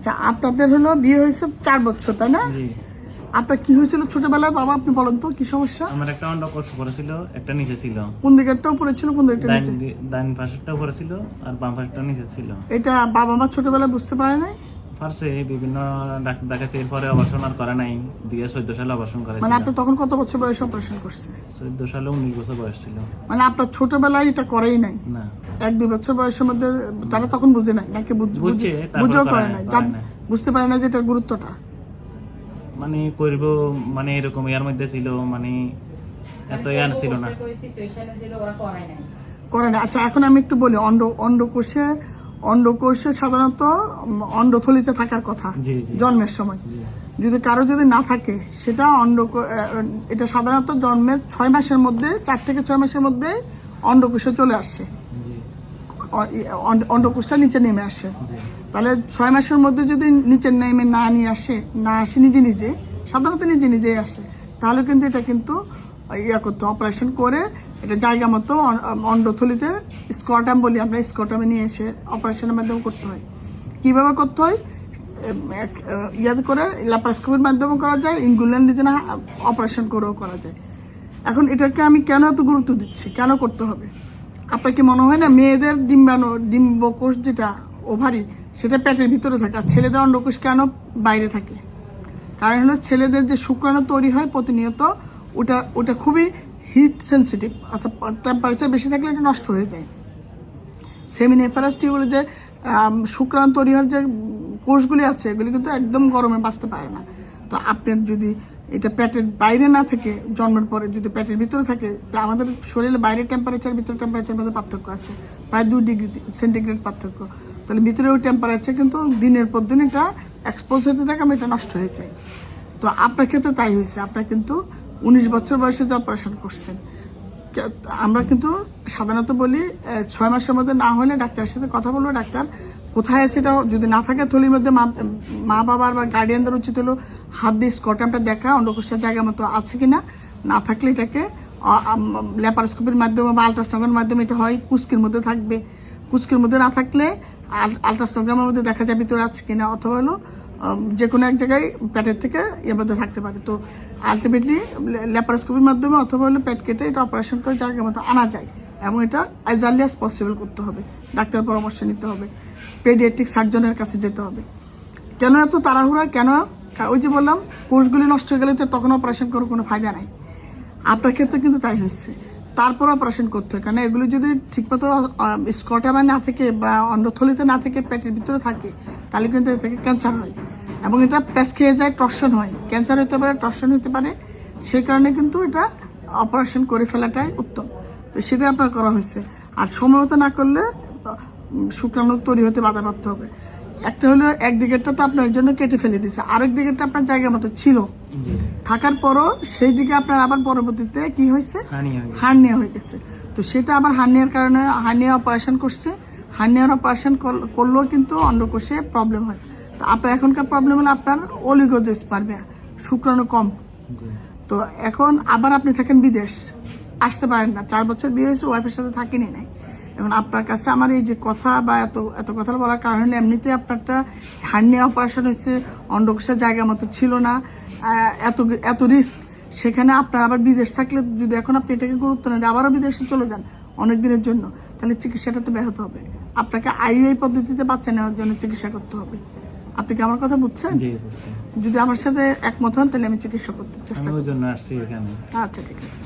আচ্ছা আপনাদের হলো বিয়ে হয়েছে চার বছর তাই না? আপনার কি হয়েছিল ছোটবেলায়? বাবা আপনি বলেন তো কি সমস্যা? আমার একটা অন্ডকোষ উপরে ছিল একটা নিচে ছিল। কোন দিকেরটা উপরে ছিল কোন দিকে নিচে? ডান পাশেরটা উপরে ছিল আর বাম পাশেরটা নিচে ছিল। এটা বাবা মা ছোটবেলায় বুঝতে পারে নাই? ফার্স্টে বিভিন্ন ডাক্তার দেখাচ্ছে এরপরে অপারেশন আর করে নাই। দিয়ে চোদ্দ সালে অপারেশন মানে আপনি তখন কত বছর বয়সে অপারেশন করছে? চোদ্দ সালে উনিশ বছর বয়স ছিল। মানে আপনার ছোটবেলায় এটা করেই নাই? না। এক দুই বছর বয়সের মধ্যে তারা তখন বুঝে নাই? নাকি বুঝ- বুঝেও করে নাই। বুঝতে পারে না যে এটার গুরুত্বটা? মানে করব মানে এরকম ইয়ার মধ্যে ছিল মানে এত ইয়ার ছিল না। করে না আচ্ছা এখন আমি একটু বলি অন্ড অন্ডকোষে অন্ডকোষে সাধারণত অন্ডথলিতে থাকার কথা জন্মের সময়। যদি কারও যদি না থাকে সেটা অন্ড এটা সাধারণত জন্মের ছয় মাসের মধ্যে চার থেকে ছয় মাসের মধ্যে অন্ডকোষে চলে আসে। জি। অন্ডকোষটা নিচে নেমে আসে। তাহলে ছয় মাসের মধ্যে যদি নিচে নেমে না নিয়ে আসে না আসে নিজে নিজে সাধারণত নিজে নিজেই আসে তাহলে কিন্তু এটা কিন্তু ইয়া করতে অপারেশন করে এটা জায়গা মতো অন্ডথলিতে স্কটাম বলি আমরা স্কটামে নিয়ে এসে অপারেশনের মাধ্যমে করতে হয়। কীভাবে করতে হয়? ইয়াতে করে ল্যাপারোস্কোপির মাধ্যমে করা যায় ইনগুলেন রিজনে অপারেশন করেও করা যায়। এখন এটাকে আমি কেন এত গুরুত্ব দিচ্ছি? কেন করতে হবে? আপনার কি মনে হয় না মেয়েদের ডিম্বাণু, ডিম্বকোষ যেটা ওভারি সেটা পেটের ভিতরে থাকে? আর ছেলেদের অন্ডকোষ কেন বাইরে থাকে? কারণ হলো ছেলেদের যে শুক্রাণু তৈরি হয় প্রতিনিয়ত ওটা ওটা খুবই হিট সেন্সিটিভ অর্থাৎ টেম্পারেচার বেশি থাকলে এটা নষ্ট হয়ে যায়। সেমিনেফারাস টিউবুলে যে তৈরি হওয়ার যে কোষগুলি আছে, এগুলি কিন্তু একদম গরমে বাঁচতে পারে না। তো আপনার যদি এটা পেটের বাইরে না থেকে জন্মের পরে, যদি পেটের ভিতরে থাকে, আমাদের শরীরে বাইরের টেম্পারেচার ভিতরে টেম্পারেচার মধ্যে পার্থক্য আছে। প্রায় দুই ডিগ্রি সেন্টিগ্রেড পার্থক্য। তাহলে ভিতরে ওই টেম্পারেচার কিন্তু দিনের পর দিন এটা এক্সপোজ হতে থাকে আমি এটা নষ্ট হয়ে যায়। তো আপনার ক্ষেত্রে তাই হয়েছে। আপনার কিন্তু উনিশ বছর বয়সে যে অপারেশন করছেন। আমরা কিন্তু সাধারণত বলি ছয় মাসের মধ্যে না হলে ডাক্তারের সাথে কথা বলব। ডাক্তার কোথায় আছে এটা যদি না থাকে, থলির মধ্যে মা বাবার বা গার্ডিয়ানদের উচিত হলো হাত দিয়ে স্কটামটা দেখা অন্ডকোষটার জায়গা মতো আছে কি না না থাকলে এটাকে ল্যাপারোস্কোপির মাধ্যমে বা আলট্রাসনোগ্রামের মাধ্যমে এটা হয়, কুস্কির মধ্যে থাকবে। কুস্কির মধ্যে না থাকলে আলট্রাসনোগ্রামের মধ্যে দেখা যায় ভিতরে আছে কিনা, অথবা হলো যে কোনো এক জায়গায় পেটের থেকে এর মধ্যে থাকতে পারে। তো আলটিমেটলি ল্যাপারোস্কোপির মাধ্যমে অথবা হলো পেট কেটে এটা অপারেশন করে জায়গার মতো আনা যায় এবং এটা অ্যাজ আর্লি অ্যাজ পসিবল করতে হবে। ডাক্তার পরামর্শ নিতে হবে। পেডিয়াট্রিক সার্জনের কাছে যেতে হবে। কেন এত তাড়াহুড়া? কেন? ওই যে বললাম, কোষগুলি নষ্ট হয়ে গেলে তো তখন অপারেশন করার কোনো ফায়দা নাই। আপনার ক্ষেত্রে কিন্তু তাই হচ্ছে তারপর অপারেশন করতে হয়। কারণ এগুলো যদি ঠিকমতো স্কটামে না থেকে বা অন্ডথলিতে না থেকে পেটের ভিতরে থাকে, তাহলে কিন্তু এ থেকে ক্যান্সার হয়। এবং এটা প্যাস খেয়ে যায় টর্শন হয়। ক্যান্সার হতে পারে টর্শন হতে পারে। সেই কারণে কিন্তু এটা অপারেশন করে ফেলাটাই উত্তম। তো সেটাই আপনার করা হয়েছে। আর সময় মতো না করলে শুক্রাণু তৈরি হতে বাধাপ্রাপ্ত হবে। একটা হলো এক দিকেরটা তো আপনার জন্য কেটে ফেলে দিয়েছে। আরেক দিকেরটা আপনার জায়গা মতো ছিল। থাকার পরও সেই দিকে আপনার আবার পরবর্তীতে কি হয়েছে? হয়ে হার্নিয়া হয়ে গেছে। তো সেটা আবার হার্নিয়ার কারণে হার্নিয়া অপারেশন করছে। হার্নিয়ার অপারেশন করলেও কিন্তু অন্ডকোষে প্রবলেম হয়। তো আপনার এখনকার প্রবলেম হলো আপনার অলিগোজেস পারবে শুক্রাণু কম। তো এখন আবার আপনি থাকেন বিদেশ। আসতে পারেন না। চার বছর বিয়ে হয়েছে ওয়াইফের সাথে থাকেনি নাই। এখন আপনার কাছে আমার এই যে কথা বা এত এত কথা বলার কারণ হলে এমনিতে আপনারটা হার্নিয়া অপারেশন হয়েছে অন্ডকোষের জায়গা মতো ছিল না। এত এত রিস্ক সেখানে আপনার আবার বিদেশ থাকলে যদি এখন আপনি এটাকে গুরুত্ব নেন আবারও বিদেশে চলে যান অনেক দিনের জন্য তাহলে চিকিৎসাটা তো ব্যাহত হবে। আপনাকে আইইআই পদ্ধতিতে বাচ্চা নেওয়ার জন্য চিকিৎসা করতে হবে। আপনি কি আমার কথা বুঝছেন? যদি আমার সাথে একমত হন তাহলে আমি চিকিৎসা করতে চেষ্টা এখানে। আচ্ছা ঠিক আছে।